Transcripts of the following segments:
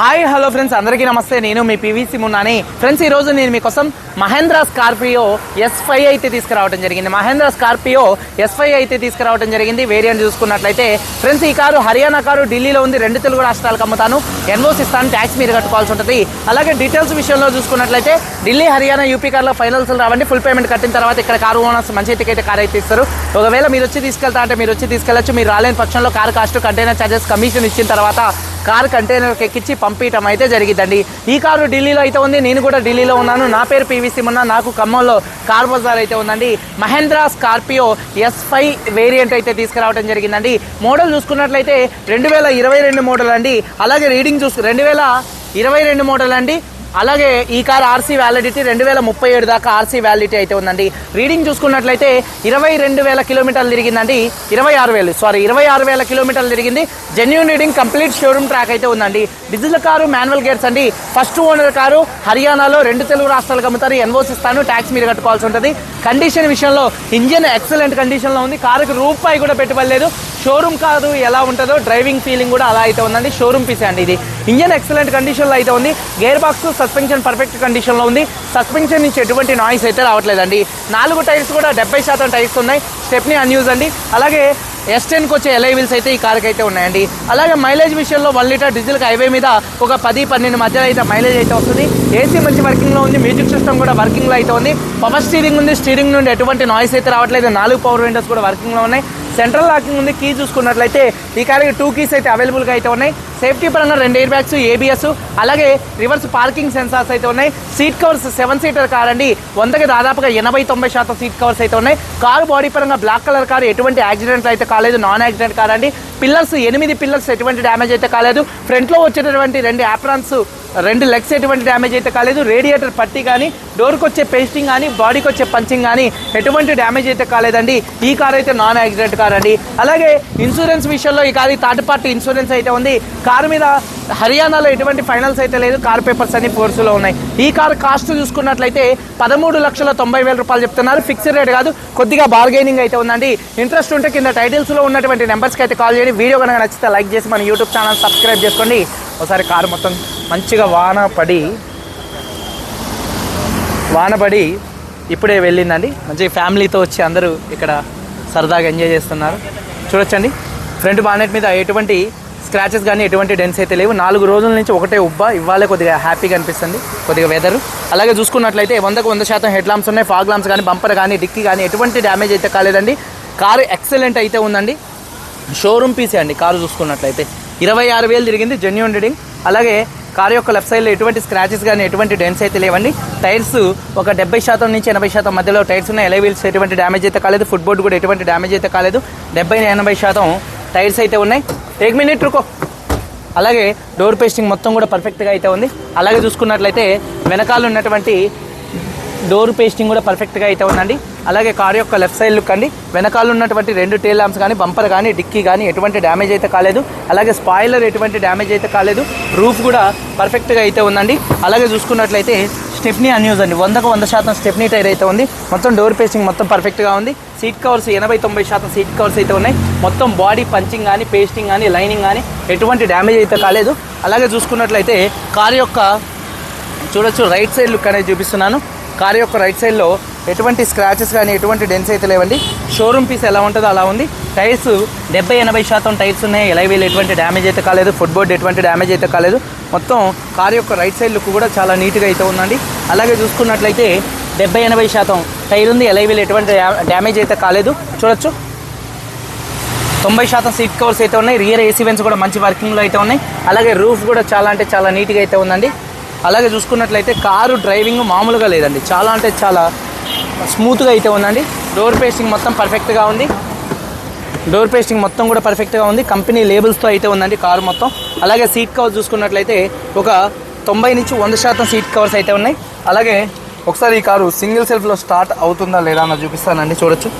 Hi hello friends అందరికీ నమస్తే. నేను మీ పీవీసీ మున్నాని ఫ్రెండ్స్ ఈ రోజు నేను మీకోసం మహేంద్ర స్కార్పియో ఎస్ ఫైవ్ అయితే తీసుకురావడం జరిగింది. మహేంద్ర స్కార్పియో ఎస్ ఫైవ్ అయితే తీసుకురావడం జరిగింది. వేరియంట్ చూసుకున్నట్లయితే ఫ్రెండ్స్ ఈ కారు హర్యానా కారు ఢిల్లీలో ఉంది. రెండు తెలుగు రాష్ట్రాలకు అమ్ముతాను. ఎన్ఓసి ఇస్తాను ట్యాక్స్ మీరు కట్టుకోవాల్సి ఉంటుంది. అలాగే డీటెయిల్స్ విషయంలో చూసుకున్నట్లయితే ఢిల్లీ హర్యానా యూపీ కార్లో ఫైనల్స్ రావండి. ఫుల్ పేమెంట్ కట్టిన తర్వాత ఇక్కడ కారు ఓనర్స్ మంచి అయితే కార్ అయితే ఇస్తారు. ఒకవేళ మీరు వచ్చి తీసుకెళ్తా అంటే మీరు వచ్చి తీసుకెళ్ళచ్చు. మీరు రాలేని పక్షంలో car cost container charges commission ఇచ్చిన తర్వాత కార్ కంటైనర్కి ఎక్కించి పంపించడం అయితే జరిగిందండి ఈ కారు ఢిల్లీలో అయితే ఉంది. నేను కూడా ఢిల్లీలో ఉన్నాను. నా పేరు పీవీసీ మొన్న. నాకు ఖమ్మంలో కార్ బజార్ అయితే ఉందండి. Mahindra Scorpio S five variant అయితే తీసుకురావడం జరిగిందండి. మోడల్ చూసుకున్నట్లయితే రెండు వేల ఇరవై రెండు మోడల్ అండి. అలాగే రీడింగ్ చూసుకు రెండు వేల ఇరవై రెండు మోడల్ అండి. అలాగే ఈ కార్ ఆర్సీ వ్యాలిడిటీ రెండు వేల ముప్పై ఏడు దాకా ఆర్సీ వ్యాలిడిటీ అయితే ఉందండి. రీడింగ్ చూసుకున్నట్లయితే ఇరవై రెండు వేల కిలోమీటర్లు తిరిగిందండి. ఇరవై ఆరు వేలు సారీ ఇరవై ఆరు వేల కిలోమీటర్లు తిరిగింది. Genuine reading complete showroom track అయితే ఉందండి. డీజిల్ కారు మాన్యువల్ గేర్స్ అండి. ఫస్ట్ ఓనర్ కారు హర్యానాలో రెండు తెలుగు రాష్ట్రాలకు అమ్ముతారు. ఎన్ఓసి ఇస్తాను ట్యాక్స్ మీరు కట్టుకోవాల్సి ఉంటుంది. కండిషన్ విషయంలో ఇంజిన్ ఎక్సలెంట్ కండిషన్లో ఉంది. కారుకి రూపాయి కూడా పెట్టుబడలేదు షోరూమ్ కాదు ఎలా ఉంటుందో డ్రైవింగ్ ఫీలింగ్ కూడా అలా అయితే ఉందండి. షోరూమ్ పీసే అండి ఇది. ఇంజన్ ఎక్సలెంట్ కండిషన్లో అయితే ఉంది. గేర్ బాక్స్ సస్పెన్షన్ పర్ఫెక్ట్ కండిషన్లో ఉంది. సస్పెన్షన్ నుంచి ఎటువంటి నాయిస్ అయితే రావట్లేదండి. నాలుగు టైర్స్ కూడా డెబ్బై శాతం టైర్స్ ఉన్నాయి. స్టెప్ని అన్యూజ్ అండి. అలాగే ఎస్ టెన్కి వచ్చే ఎలై వీల్స్ అయితే ఈ కార్కి అయితే ఉన్నాయండి. అలాగే మైలేజ్ విషయంలో వన్ లీటర్ డీజిల్కి హైవే మీద ఒక పది పన్నెండు మధ్యలో అయితే మైలేజ్ అయితే వస్తుంది. ఏసీ మంచి వర్కింగ్లో ఉంది. మ్యూజిక్ సిస్టమ్ కూడా వర్కింగ్లో అయితే ఉంది. పవర్ స్టీరింగ్ ఉంది. స్టీరింగ్ నుండి ఎటువంటి నాయిస్ అయితే రావట్లేదు. నాలుగు పవర్ విండోస్ కూడా వర్కింగ్లో ఉన్నాయి. సెంట్రల్ లాకింగ్ ఉంది కీ చూసుకున్నట్లయితే ఈ కార్కి టూ కీస్ అయితే అవైలబుల్గా అయితే ఉన్నాయి. సేఫ్టీ పరంగా రెండు ఎయిర్ బ్యాగ్స్ ఏబిఎస్ అలాగే రివర్స్ పార్కింగ్ సెన్సార్స్ అయితే ఉన్నాయి. Seat covers seven seater car అండి. వందకి దాదాపుగా ఎనభై తొంభై శాతం సీట్ కవర్స్ అయితే ఉన్నాయి. కారు బాడీ పరంగా బ్లాక్ కలర్ కారు ఎటువంటి యాక్సిడెంట్ అయితే కాలేదు. నాన్ యాక్సిడెంట్ కార్ అండి. పిల్లర్స్ ఎనిమిది పిల్లర్స్ ఎటువంటి డ్యామేజ్ అయితే కాలేదు. ఫ్రంట్లో వచ్చేటటువంటి రెండు యాప్రాన్స్ రెండు లెగ్స్ ఎటువంటి డ్యామేజ్ అయితే కాలేదు. రేడియేటర్ పట్టి కానీ డోర్కి వచ్చే పేస్టింగ్ కానీ బాడీకి వచ్చే పంచింగ్ కానీ ఎటువంటి డ్యామేజ్ అయితే కాలేదండి. ఈ కార్ అయితే నాన్ యాక్సిడెంట్ కార్ అండి. అలాగే ఇన్సూరెన్స్ విషయంలో ఈ కార్ థర్డ్ పార్టీ ఇన్సూరెన్స్ అయితే ఉంది. కార్ మీద హర్యానాలో ఎటువంటి ఫైనల్స్ అయితే లేదు. కార్ పేపర్స్ అన్ని ఫోర్స్లో ఉన్నాయి. ఈ కార్ కాస్ట్ చూసుకున్నట్లయితే పదమూడు లక్షల తొంభై వేల రూపాయలు చెప్తున్నారు. ఫిక్స్డ్ రేట్ కాదు కొద్దిగా బార్గెనింగ్ అయితే ఉందండి. ఇంట్రెస్ట్ ఉంటే కింద టైటిల్స్లో ఉన్నటువంటి నెంబర్స్కి అయితే కాల్ చేయండి. వీడియో కనుక నచ్చితే లైక్ చేసి మన యూట్యూబ్ ఛానల్ సబ్స్క్రైబ్ చేసుకోండి. ఒకసారి కారు మొత్తం మంచిగా వాన పడి వాన పడి ఇప్పుడే వెళ్ళిందండి. మంచిగా ఫ్యామిలీతో వచ్చి అందరూ ఇక్కడ సరదాగా ఎంజాయ్ చేస్తున్నారు. చూడొచ్చండి. ఫ్రంట్ బానెట్ మీద ఎటువంటి స్క్రాచెస్ కానీ ఎటువంటి డెన్స్ అయితే లేవు. నాలుగు రోజుల నుంచి ఒకటే ఉబ్బ ఇవ్వాలే కొద్దిగా హ్యాపీగా అనిపిస్తుంది. కొద్దిగా వెదర్ అలాగే చూసుకున్నట్లయితే వందకు వంద శాతం హెడ్ లాంప్స్ ఉన్నాయి. ఫాగ్ లాంప్స్ కానీ బంపర్ కానీ డిక్కీ కానీ ఎటువంటి డ్యామేజ్ అయితే కాలేదండి. కారు ఎక్సలెంట్ అయితే ఉందండి. షోరూమ్ పీసే అండి కారు చూసుకున్నట్లయితే. ఇరవై ఆరు వేలు తిరిగింది జెన్యున్ రీడింగ్ అలాగే కారు యొక్క లెఫ్ట్ సైడ్లో ఎటువంటి స్క్రాచెస్ కానీ ఎటువంటి డెన్స్ అయితే లేవండి. టైర్స్ ఒక డెబ్బై శాతం నుంచి ఎనభై శాతం మధ్యలో టైర్స్ ఉన్నాయి. ఎలై వీల్స్ ఎటువంటి డ్యామేజ్ అయితే కాలేదు. ఫుట్ బోర్డు కూడా ఎటువంటి డ్యామేజ్ అయితే కాలేదు. డెబ్బై ఎనభై శాతం టైర్స్ అయితే ఉన్నాయి. టేక్ మినిట్ రుకో అలాగే డోర్ పేస్టింగ్ మొత్తం కూడా పర్ఫెక్ట్గా అయితే ఉంది. అలాగే చూసుకున్నట్లయితే వెనకాల ఉన్నటువంటి డోర్ పేస్టింగ్ కూడా పర్ఫెక్ట్గా అయితే ఉందండి. అలాగే కార్ యొక్క లెఫ్ట్ సైడ్ లుక్ అండి. వెనకాల ఉన్నటువంటి రెండు టేల్ ల్యాంప్స్ కానీ బంపర్ కానీ డిక్కీ కానీ ఎటువంటి డ్యామేజ్ అయితే కాలేదు. అలాగే స్పాయిలర్ ఎటువంటి డ్యామేజ్ అయితే కాలేదు. రూఫ్ కూడా పర్ఫెక్ట్గా అయితే ఉందండి. అలాగే చూసుకున్నట్లయితే స్టెప్నీ అన్యూజ్ అండి. వందకు వంద శాతం స్టెప్నీ టైర్ అయితే ఉంది. మొత్తం డోర్ పేస్టింగ్ మొత్తం పర్ఫెక్ట్గా ఉంది. సీట్ కవర్స్ ఎనభై తొంభై శాతం సీట్ కవర్స్ అయితే ఉన్నాయి. మొత్తం బాడీ పంచింగ్ కానీ పేస్టింగ్ కానీ లైనింగ్ కానీ ఎటువంటి డ్యామేజ్ అయితే కాలేదు. అలాగే చూసుకున్నట్లయితే కార్ యొక్క చూడొచ్చు రైట్ సైడ్ లుక్ అనేది చూపిస్తున్నాను. కార్ యొక్క రైట్ సైడ్లో ఎటువంటి స్క్రాచెస్ కానీ ఎటువంటి డెన్స్ అయితే లేవండి. షోరూమ్ పీస్ ఎలా ఉంటుందో అలా ఉంది. టైర్స్ డెబ్బై ఎనభై శాతం టైర్స్ ఉన్నాయి. ఎలా వీళ్ళు ఎటువంటి డ్యామేజ్ అయితే కాలేదు. ఫుట్బోర్డ్ ఎటువంటి డ్యామేజ్ అయితే కాలేదు. మొత్తం కార్ యొక్క రైట్ సైడ్ లుక్ కూడా చాలా నీట్గా అయితే ఉందండి. అలాగే చూసుకున్నట్లయితే డెబ్బై ఎనభై శాతం టైర్ ఉంది. ఎలా వీళ్ళు ఎటువంటి డ్యామేజ్ అయితే కాలేదు. చూడొచ్చు. తొంభై శాతం సీట్ కవర్స్ అయితే ఉన్నాయి. రియర్ ఏసీ వెన్స్ కూడా మంచి వర్కింగ్లో అయితే ఉన్నాయి. అలాగే రూఫ్ కూడా చాలా అంటే చాలా నీట్గా అయితే ఉందండి. అలాగే చూసుకున్నట్లయితే కారు డ్రైవింగ్ మామూలుగా లేదండి. చాలా అంటే చాలా స్మూత్గా అయితే ఉందండి. డోర్ పేస్టింగ్ మొత్తం పర్ఫెక్ట్గా ఉంది. డోర్ పేస్టింగ్ మొత్తం కూడా పర్ఫెక్ట్గా ఉంది. కంపెనీ లేబుల్స్తో అయితే ఉందండి కారు మొత్తం. అలాగే సీట్ కవర్ చూసుకున్నట్లయితే ఒక తొంభై నుంచి వంద శాతం సీట్ కవర్స్ అయితే ఉన్నాయి. అలాగే ఒకసారి ఈ కారు సింగిల్ సెల్ఫ్లో స్టార్ట్ అవుతుందా లేదా అన్న చూపిస్తానండి. చూడొచ్చు.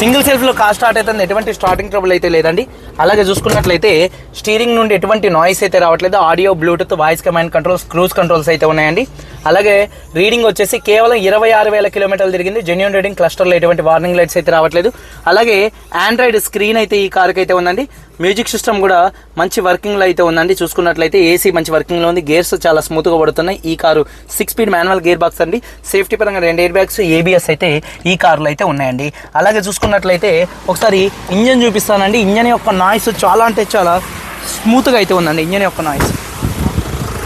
సింగిల్ సెల్ఫ్లో కార్ స్టార్ట్ అవుతుంది. ఎటువంటి స్టార్టింగ్ ట్రబుల్ అయితే లేదండి. అలాగే చూసుకున్నట్లయితే స్టీరింగ్ నుండి ఎటువంటి నాయిస్ అయితే రావట్లేదు. Audio Bluetooth voice command controls cruise controls అయితే ఉన్నాయండి. అలాగే రీడింగ్ వచ్చేసి కేవలం ఇరవై ఆరు వేల కిలోమీటర్లు తిరిగింది. జెన్యున్ రీడింగ్ క్లస్టర్లో ఎటువంటి వార్నింగ్ లైట్స్ అయితే రావట్లేదు. అలాగే ఆండ్రాయిడ్ స్క్రీన్ అయితే ఈ కార్కి అయితే ఉందండి. మ్యూజిక్ సిస్టమ్ కూడా మంచి వర్కింగ్లో అయితే ఉందండి. చూసుకున్నట్లయితే ఏసీ మంచి వర్కింగ్లో ఉంది. గేర్స్ చాలా స్మూత్గా పడుతున్నాయి. ఈ car six speed manual gear box అండి. సేఫ్టీ పరంగా రెండు ఎయిర్ బ్యాగ్స్ ఏబిఎస్ అయితే ఈ కారులో అయితే ఉన్నాయండి. అలాగే చూసుకున్నట్లయితే ఒకసారి ఇంజన్ చూపిస్తానండి. ఇంజన్ యొక్క నాయిస్ చాలా అంటే చాలా స్మూత్గా అయితే ఉందండి. ఇంజన్ యొక్క నాయిస్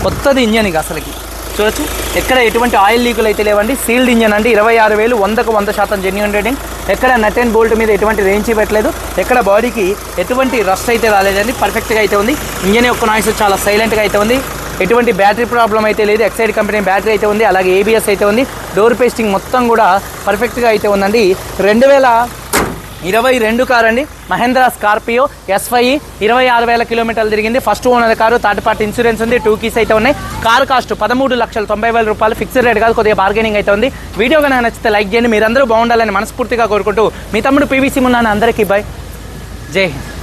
కొత్తది ఇంజన్ ఇక అసలుకి. చూడొచ్చు. ఎక్కడ ఎటువంటి ఆయిల్ లీకులు అయితే లేవండి. సీల్డ్ ఇంజన్ అండి. ఇరవై ఆరు వేలు వందకు వంద శాతం జెన్యున్ రేటింగ్ ఎక్కడ నట్ అండ్ బోల్ట్ మీద ఎటువంటి రేంజ్ పెట్టలేదు ఎక్కడ బాడీకి ఎటువంటి రస్ట్ అయితే రాలేదండి. పర్ఫెక్ట్గా అయితే ఉంది. ఇంజన్ యొక్క నాయిస్ చాలా సైలెంట్గా అయితే ఉంది. ఎటువంటి బ్యాటరీ ప్రాబ్లం అయితే లేదు. ఎక్సైడ్ కంపెనీ బ్యాటరీ అయితే ఉంది. అలాగే ఏబిఎస్ అయితే ఉంది. డోర్ పేస్టింగ్ మొత్తం కూడా పర్ఫెక్ట్గా అయితే ఉందండి. రెండు వేల ఇరవై రెండు కారు అండి మహేంద్ర స్కార్పియో ఎస్వై ఇరవై ఆరు వేల కిలోమీటర్లు తిరిగింది. First owner car third party insurance ఉంది టూ కీస్ అయితే ఉన్నాయి. కార్ కాస్ట్ పదమూడు లక్షల తొంభై వేల రూపాయలు ఫిక్స్డ్ రేట్ కాదు కొద్దిగా బార్గెనింగ్ అయితే ఉంది. వీడియో కనుక నచ్చితే లైక్ చేయండి. మీరందరూ బాగుండాలని మనస్ఫూర్తిగా కోరుకుంటూ మీ తమ్ముడు పీవీసీ ఉన్నాను అందరికీ బాయ్ జై హింద్.